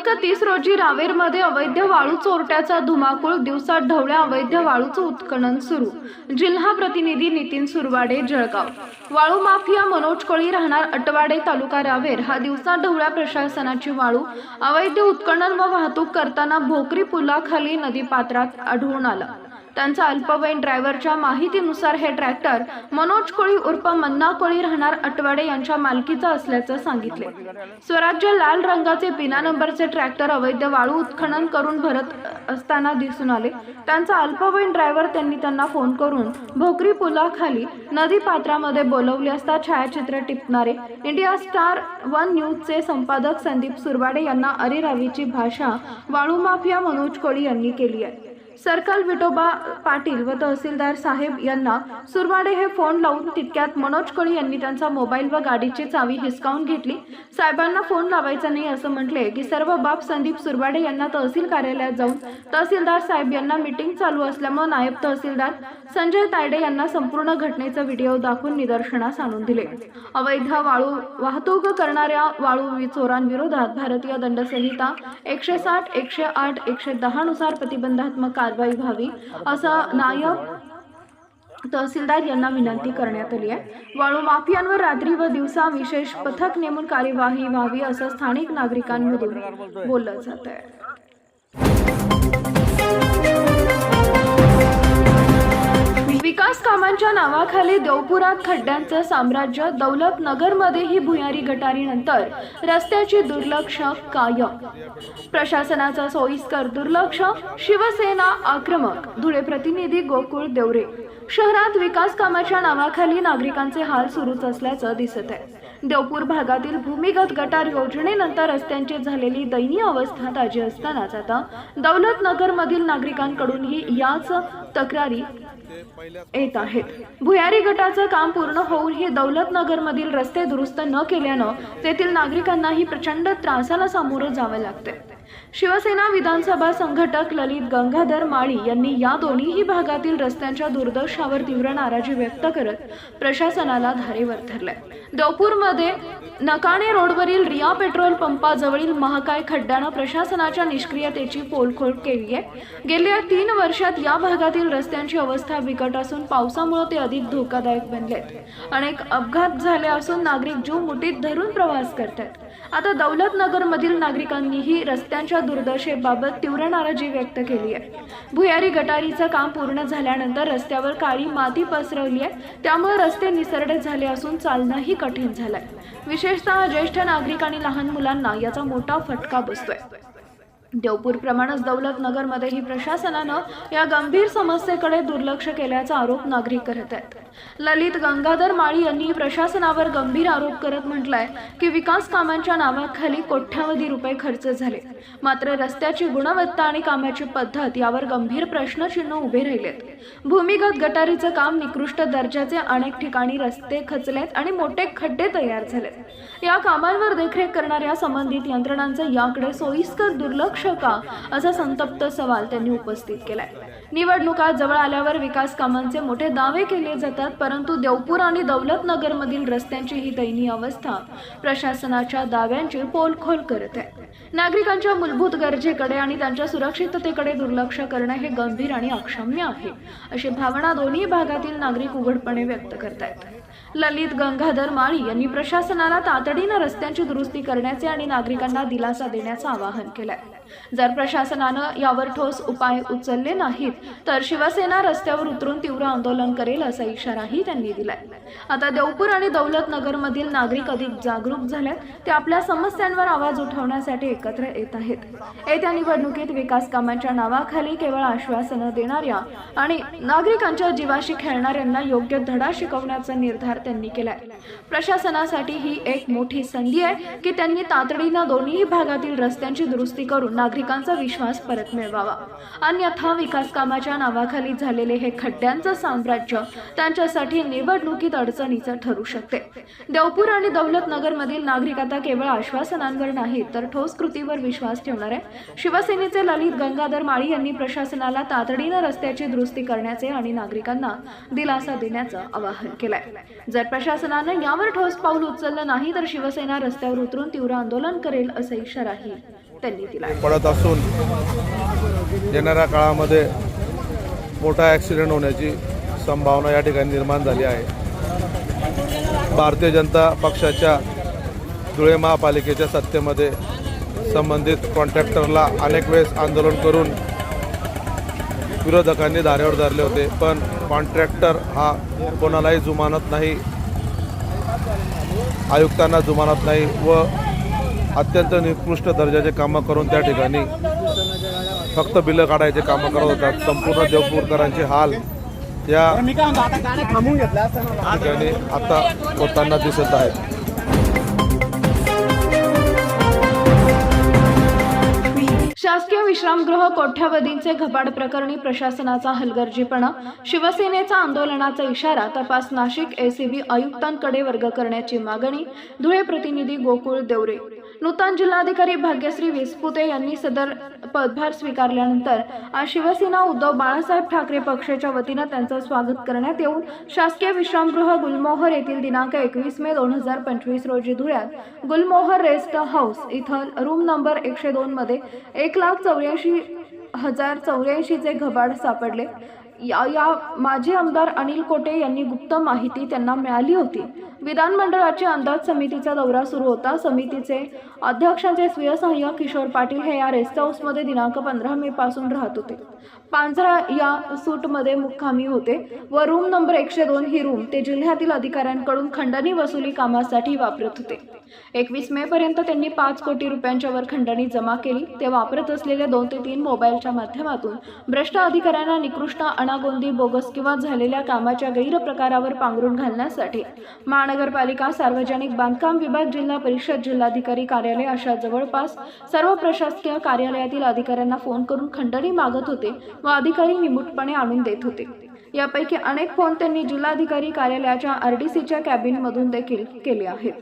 दिनांक तीस रोजी रावेरमध्ये अवैध वाळू चोरट्याचा धुमाकूळ दिवसात ढवळ्या अवैध वाळूचं उत्खनन सुरू. जिल्हा प्रतिनिधी नितीन सुरवाडे जळगाव. वाळू माफिया मनोज कोळी राहणार अटवाडे तालुका रावेर. हा दिवसा ढवळ्या प्रशासनाची वाळू. अवैध उत्खनन व वाहतूक करताना भोकरी पुलाखाली नदीपात्रात आढळून आला. त्यांचा अल्पवयीन ड्रायव्हरच्या माहितीनुसार हे ट्रॅक्टर मनोज कोळी उर्फ मन्ना कोळी राहणार अटवाडे यांच्या मालकीचा असल्याचं सांगितले. स्वराज्य लाल रंगाचे बिना नंबरचे ट्रॅक्टर अवैध वाळू उत्खनन करून भरत असताना दिसून आले. त्यांचा अल्पवयीन ड्रायव्हर त्यांनी त्यांना फोन करून भोकरी पुलाखाली नदी पात्रामध्ये बोलवले असता छायाचित्र टिपणारे. इंडिया स्टार वन न्यूजचे संपादक संदीप सुरवाडे यांना अरेरावीची भाषा वाळू माफिया मनोज कोळी यांनी केली आहे. सर्कल विठोबा पाटील व तहसीलदार साहेब यांना सुरवाडे हे फोन लावून तितक्यात मनोज कळी यांनी त्यांचा मोबाईल व गाडीची चावी हिसकावून घेतली. साहेबांना फोन लावायचा नाही असं म्हटले की सर्व बाब संदीप सुरवाडे यांना तहसील कार्यालयात जाऊन तहसीलदार साहेब यांना मीटिंग चालू असल्यामुळे नायब तहसीलदार संजय तायडे यांना संपूर्ण घटनेचा व्हिडिओ दाखवून निदर्शनास आणून दिले. अवैध वाळू वाहतूक करणाऱ्या वाळू चोरांविरोधात भारतीय दंडसंहिता एकशे साठ एकशे आठ एकशे दहा नुसार प्रतिबंधात्मक कारवाई व्हावी असं नायब तहसीलदार यांना विनंती करण्यात आली आहे. वाळू माफियांवर रात्री व दिवसा विशेष पथक नेमून कार्यवाही व्हावी असं स्थानिक नागरिकांमधून बोललं जात आहे. विकास कामांच्या नावाखाली देवपुरात खड्ड्यांचं साम्राज्य दौलत नगरमध्येही भुयारी गटारीनंतर रस्त्याची दुर्लक्ष कायम. प्रशासनाचा सोयीस्कर दुर्लक्ष शिवसेना आक्रमक धुळे प्रतिनिधी गोकुळ देवरे. शहरात विकास कामाच्या नावाखाली नागरिकांचे हाल सुरूच असल्याचं दिसत आहे देवपूर भागातील भूमिगत गटार योजनेनंतर रस्त्यांची झालेली दयनीय अवस्था ताजी असतानाच आता दौलतनगरमधील नागरिकांकडूनही याच तक्रारी येत आहेत. भुयारी गटाचं काम पूर्ण होऊनही दौलतनगरमधील रस्ते दुरुस्त न केल्यानं तेथील नागरिकांनाही प्रचंड त्रासाला सामोरं जावं लागतंय. शिवसेना विधानसभा संघटक ललित गंगाधर माळी यांनी या दोन्हीही भागातील रस्त्यांच्या दुर्दशावर तीव्र नाराजी व्यक्त करत प्रशासनाला धारेवर धरलंय. देवपूरमध्ये नकाणे रोडवरील रिया पेट्रोल पंपाजवळील महाकाय खड्ड्यानं प्रशासनाच्या निष्क्रियतेची पोलखोल केली आहे गेल्या तीन वर्षात या भागातील रस्त्यांची अवस्था बिकट असून पावसामुळे ते अधिक धोकादायक बनलेत. अनेक अपघात झाले असून नागरिक जीव मुठीत धरून प्रवास करतात आता दौलतनगरमधील नागरिकांनीही रस्त्यांच्या दुर्दशेबाबत तीव्र नाराजी व्यक्त केली आहे. भुयारी गटारीचं काम पूर्ण झाल्यानंतर रस्त्यावर काळी माती पसरवली आहे. त्यामुळे रस्ते निसरडे झाले असून चालणंही कठीण झालंय. विशेषतः ज्येष्ठ नागरिक आणि लहान मुलांना याचा मोठा फटका बसतोय. देवपूर प्रमाणेच दौलतनगरमध्येही प्रशासनानं या गंभीर समस्येकडे दुर्लक्ष केल्याचा आरोप नागरिक करत आहेत. ललित गंगाधर माळी यांनी प्रशासनावर गंभीर आरोप करत म्हटलंय की विकास कामांच्या नावाखाली कोट्यावधी रुपये खर्च झाले. मात्र रस्त्याची गुणवत्ता आणि कामाची पद्धत यावर गंभीर प्रश्नचिन्ह उभे राहिलेत. भूमिगत गटारीचं काम निकृष्ट दर्जाचे अनेक ठिकाणी रस्ते खचलेत आणि मोठे खड्डे तयार झालेत. या कामांवर देखरेख करणाऱ्या संबंधित यंत्रणांचं याकडे सोयीस्कर दुर्लक्ष का असा संतप्त सवाल त्यांनी उपस्थित केलाय. निवडणुका जवळ आल्यावर विकास कामांचे मोठे दावे केले जातात परंतु देवपूर आणि दौलतनगरमधील रस्त्यांची ही दयनीय अवस्था प्रशासनाच्या दाव्यांची पोलखोल करत आहे. नागरिकांच्या मूलभूत गरजेकडे आणि त्यांच्या सुरक्षिततेकडे दुर्लक्ष करणं हे गंभीर आणि अक्षम्य आहे अशी भावना दोन्ही भागातील नागरिक उघडपणे व्यक्त करतायत. ललित गंगाधर माळी यांनी प्रशासनाला तातडीनं रस्त्यांची दुरुस्ती करण्याचे आणि नागरिकांना दिलासा देण्याचं आवाहन केलंय. जर प्रशासनानं यावर ठोस उपाय उचलले नाहीत तर शिवसेना रस्त्यावर उतरून तीव्र आंदोलन करेल असा इशाराही त्यांनी दिलाय. आता देवपूर आणि दौलतनगरमधील नागरिक अधिक जागरूक झाल्यात ते आपल्या समस्यांवर आवाज उठवण्यासाठी एकत्र येत आहेत. येत्या निवडणुकीत विकास कामांच्या नावाखाली केवळ आश्वासनं देणाऱ्या आणि नागरिकांच्या जीवाशी खेळणाऱ्यांना योग्य धडा शिकवण्याचा निर्धार त्यांनी केलाय. प्रशासनासाठी ही एक मोठी संधी आहे की त्यांनी तातडीनं दोन्ही भागातील रस्त्यांची दुरुस्ती करून नागरिकांचा विश्वास परत मिळवावा. अन्यथा विकास कामाच्या नावाखाली झालेले हे खड्ड्यांचं साम्राज्य त्यांच्यासाठी निवडणुकीत अडचणीचं ठरू शकते. देवपूर आणि दौलतनगरमधील नागरिक आता केवळ आश्वासनांवर नाही तर ठोस कृतीवर विश्वास ठेवणार आहे शिवसेनेचे ललित गंगाधर माळी यांनी प्रशासनाला तातडीनं रस्त्याची दुरुस्ती करण्याचे आणि नागरिकांना दिलासा देण्याचं आवाहन केलंय. जर प्रशासनानं यावर ठोस पाऊल उचललं नाही तर शिवसेना रस्त्यावर उतरून तीव्र आंदोलन करेल असा इशाराही त्यांनी दिला. पडत असून येणाऱ्या काळामध्ये मोठा ॲक्सिडेंट होण्याची संभावना या ठिकाणी निर्माण झाली आहे. भारतीय जनता पक्षाच्या धुळे महापालिकेच्या सत्तेमध्ये संबंधित कॉन्ट्रॅक्टरला अनेक वेळेस आंदोलन करून विरोधकांनी धारेवर धरले होते पण कॉन्ट्रॅक्टर हा कोणालाही जुमानत नाही आयुक्तांना जुमानत नाही व अत्यंत निकृष्ट दर्जाचे कामं करून त्या ठिकाणी फक्त बिलं काढायचे कामं करत होतात संपूर्ण देवपूरकरांचे हाल या ठिकाणी आता होताना दिसत आहेत शासकीय विश्रामगृह कोठ्यावधींचे घपाड प्रकरणी प्रशासनाचा हलगर्जीपणा शिवसेनेचा आंदोलनाचा इशारा तपास नाशिक एसीबी आयुक्तांकडे वर्ग करण्याची मागणी धुळे प्रतिनिधी गोकुळ देवरे. नूतन जिल्हाधिकारी भाग्यश्री विस्पुते यांनी सदर पदभार स्वीकारल्यानंतर आज शिवसेना उद्धव बाळासाहेब ठाकरे पक्षाच्या वतीनं त्यांचं स्वागत करण्यात येऊन शासकीय विश्रामगृह गुलमोहर येथील दिनांक एकवीस मे दोन हजार पंचवीस रोजी धुळ्यात गुलमोहर रेस्ट हाऊस इथं रूम नंबर एकशे दोन मध्ये एक लाख चौऱ्याऐंशी हजार चौऱ्याऐंशीचे घबाड सापडले. या या माजी आमदार अनिल कोटे यांनी गुप्त माहिती त्यांना मिळाली होती. विधानमंडळाची अंदाज समितीचा दौरा सुरू होता. समितीचे अध्यक्षांचे स्वीयसहाय्य किशोर पाटील हे या रेस्ट हाऊसमध्ये दिनांक पंधरा मे पासून राहत होते. पांझरा या सूटमध्ये मुक्कामी होते. व रूम नंबर एकशे दोन ही रूम ते जिल्ह्यातील अधिकाऱ्यांकडून खंडणी वसुली कामासाठी वापरत होते. एकवीस मे पर्यंत त्यांनी पाच कोटी रुपयांच्या वर खंडणी जमा केली. ते वापरत असलेल्या दोन ते तीन मोबाईलच्या माध्यमातून भ्रष्ट अधिकाऱ्यांना निकृष्ट अनागोंदी बोगस किंवा झालेल्या कामाच्या गैरप्रकारावर पांघरून घालण्यासाठी महानगरपालिका सार्वजनिक बांधकाम विभाग जिल्हा परिषद जिल्हाधिकारी कार्यालय अशा जवळपास सर्व प्रशासकीय कार्यालयातील अधिकाऱ्यांना फोन करून खंडणी मागत होते. व अधिकारी निमूटपणे आणून देत होते. यापैकी अनेक फोन त्यांनी जिल्हाधिकारी कार्यालयाच्या आर डी सीच्या कॅबिनमधून देखील केले आहेत.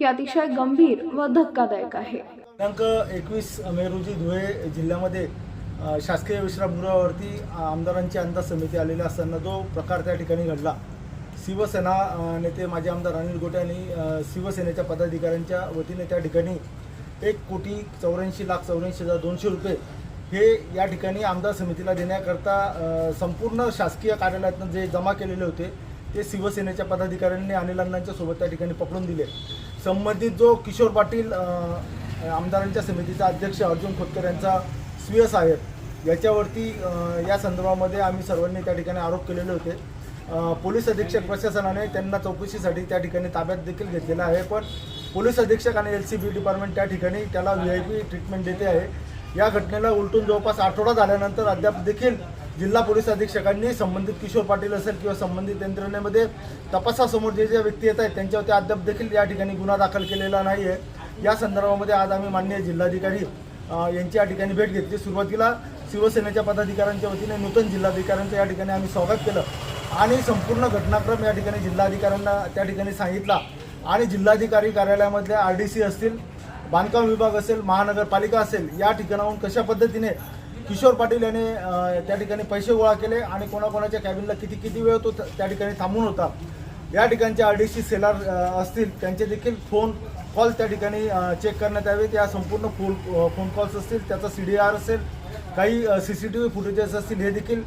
हे अतिशय गंभीर व धक्कादायक आहे. दिनांक एकवीस मे रोजी धुळे जिल्ह्यामध्ये शासकीय विश्रामगृहावरती आमदारांची अंदाज समिती आलेली असताना जो प्रकार त्या ठिकाणी घडला. शिवसेना नेते माजी आमदार अनिल गोटे यांनी शिवसेनेच्या पदाधिकाऱ्यांच्या वतीने त्या ठिकाणी एक कोटी चौऱ्याऐंशी लाख चौऱ्याऐंशी हजार दोनशे रुपये हे या ठिकाणी आमदार समितीला देण्याकरता संपूर्ण शासकीय कार्यालयातून जे जमा केलेले होते ते शिवसेनेच्या पदाधिकाऱ्यांनी अनिल अण्णांच्या सोबत त्या ठिकाणी पकडून दिले. संबंधित जो किशोर पाटील आमदारांच्या समितीचा अध्यक्ष अर्जुन खोतकर यांचा स्वीय साहेब याच्यावरती या संदर्भामध्ये आम्ही सर्वांनी त्या ठिकाणी आरोप केलेले होते. पोलीस अधीक्षक प्रशासनाने त्यांना चौकशीसाठी त्या ठिकाणी ताब्यात देखील घेतलेला आहे पण पोलीस अधीक्षक आणि एल सी बी डिपार्टमेंट त्या ठिकाणी त्याला व्ही आय पी ट्रीटमेंट देते आहे. या घटनेला उलटून जवळपास आठवडा झाल्यानंतर अद्याप देखील जिल्हा पोलीस अधीक्षकांनी संबंधित किशोर पाटील असेल किंवा संबंधित यंत्रणेमध्ये तपासासमोर जे जे व्यक्ती येत आहेत त्यांच्यावरती अद्याप देखील या ठिकाणी गुन्हा दाखल केलेला नाही आहे या संदर्भामध्ये आज आम्ही माननीय जिल्हाधिकारी यांची या ठिकाणी भेट घेतली. सुरुवातीला शिवसेनेच्या पदाधिकाऱ्यांच्या वतीने नूतन जिल्हाधिकाऱ्यांचं या ठिकाणी आम्ही स्वागत केलं आणि संपूर्ण घटनाक्रम या ठिकाणी जिल्हाधिकाऱ्यांना त्या ठिकाणी सांगितला. आणि जिल्हाधिकारी कार्यालयामधल्या आर डी सी असतील बांधकाम विभाग असेल महानगरपालिका असेल या ठिकाणाहून कशा पद्धतीने किशोर पाटील यांनी त्या ठिकाणी पैसे गोळा केले आणि कोणाकोणाच्या कॅबिनला किती किती वेळ तो त्या ठिकाणी थांबून होता? या ठिकाणचे अडीचशे सेलार असतील त्यांचे देखील फोन कॉल त्या ठिकाणी चेक करण्यात यावेत. या संपूर्ण फोन फोन कॉल्स असतील त्याचा सी डी आर असेल काही C C T V footages असतील हे देखील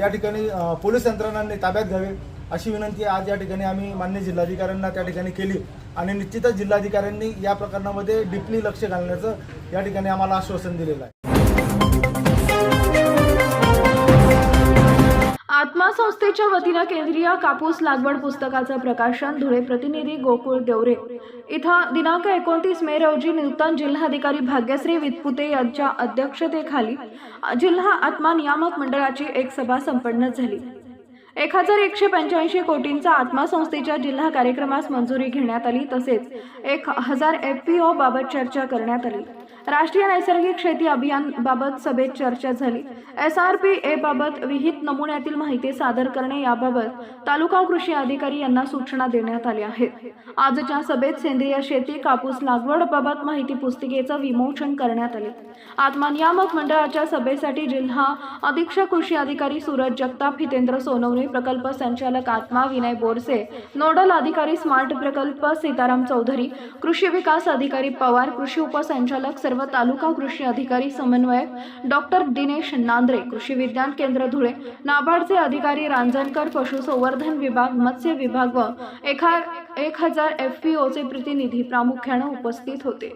या ठिकाणी पोलीस यंत्रणांनी ताब्यात घ्यावे. अशी विनंती आज या ठिकाणी आम्ही मान्य जिल्हाधिकाऱ्यांना त्या ठिकाणी केली. आणि निश्चितच जिल्हाधिकाऱ्यांनी या प्रकरणामध्ये डीपली लक्ष घालण्याचं या ठिकाणी आम्हाला आश्वासन दिलेलं आहे. आत्मा संस्थेच्या वतीनं केंद्रीय कापूस लागवड पुस्तकाचं प्रकाशन धुळे प्रतिनिधी गोकुळ देवरे. इथं दिनांक एकोणतीस मे रोजी नूतन जिल्हाधिकारी भाग्यश्री वितपुते यांच्या अध्यक्षतेखाली जिल्हा आत्मा नियामक मंडळाची एक सभा संपन्न झाली. एक हजार एकशे पंच्याऐंशी कोटींचा आत्मा संस्थेच्या जिल्हा कार्यक्रमास मंजुरी घेण्यात आली तसेच एक हजार एफ पी ओ बाबत चर्चा करण्यात आली. राष्ट्रीय नैसर्गिक शेती अभियान बाबत सभेत चर्चा झाली. एस आर पी ए बाबत विहित नमुन्यातील माहिती सादर करणे याबाबत तालुका कृषी अधिकारी यांना सूचना देण्यात आल्या आहेत आजच्या सभेत सेंद्रिय शेती कापूस लागवड बाबत माहिती पुस्तिकेचं विमोचन करण्यात आले. आत्मा नियामक मंडळाच्या सभेसाठी जिल्हा अधीक्षक कृषी अधिकारी सूरज जगताप हितेंद्र सोनवणे प्रकल्प संचालक आत्मा विनय बोरसे नोडल अधिकारी स्मार्ट प्रकल्प सीताराम चौधरी कृषी विकास अधिकारी पवार कृषी उपसंचालक सर्व तालुका कृषी अधिकारी समन्वयक डॉक्टर दिनेश नांद्रे कृषी विज्ञान केंद्र धुळे नाबार्डचे अधिकारी रांजणकर पशुसंवर्धन विभाग मत्स्य विभाग व एका एक हजार एफ पी ओचे प्रतिनिधी प्रामुख्याने उपस्थित होते.